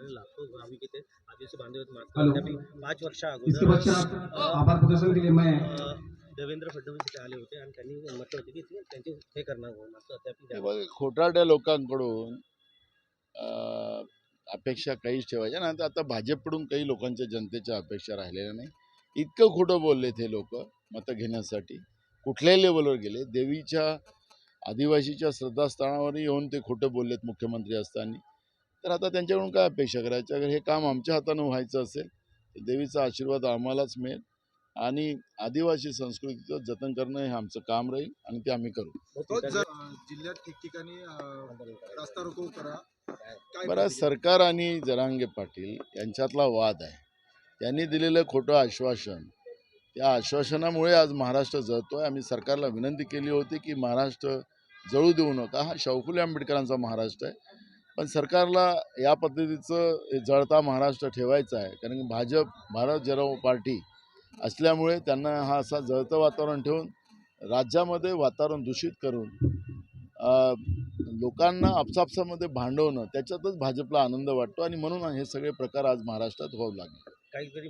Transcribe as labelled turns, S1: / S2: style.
S1: महाराष्ट्राने लाखो भाविक इथे आदिवासी बांधव मात्र पाच वर्षा
S2: इसके
S1: अगोदर
S2: पश्चात आभार प्रदर्शन के लिए मैं
S1: अ, देवेंद्र फडणवीस इथे आले होते आणि त्यांनी म्हटलं होते की त्यांचे हे करणार
S3: खोटारड्या लोकांकडून अपेक्षा काहीच ठेवायच्या नाही. तर आता भाजपकडून काही लोकांच्या जनतेच्या अपेक्षा राहिलेल्या नाही. इतकं खोटं बोलले ते लोक मतं घेण्यासाठी. कुठल्याही लेवलवर गेले. देवीच्या आदिवासीच्या श्रद्धास्थानावर येऊन ते खोटं बोललेत मुख्यमंत्री असताना. तर आता त्यांच्याकडून काय अपेक्षा करायच्या अगर हे काम आमच्या हातानं व्हायचं असेल तर देवीचा आशीर्वाद आम्हालाच मिळेल आणि आदिवासी संस्कृतीचं जतन करणं हे आमचं काम राहील आणि ते आम्ही करू.
S4: जिल्ह्यात ठिकठिकाणी करा.
S3: बरं सरकार आणि जरांगे पाटील यांच्यातला वाद आहे. त्यांनी दिलेलं खोटं आश्वासन त्या आश्वासनामुळे आज महाराष्ट्र जळतोय. आम्ही सरकारला विनंती केली होती की महाराष्ट्र जळू देऊ नका. हा शाहू आंबेडकरांचा महाराष्ट्र आहे. पण सरकारला या पद्धतीचं जळता महाराष्ट्र ठेवायचा आहे. कारण की भाजप भारत जनता पार्टी असल्यामुळे त्यांना हा असा जळतं वातावरण ठेवून राज्यामध्ये वातावरण दूषित करून लोकांना आपसापसामध्ये भांडवणं त्याच्यातच भाजपला आनंद वाटतो आणि म्हणून हे सगळे प्रकार आज महाराष्ट्रात होऊ लागले.
S1: काहीतरी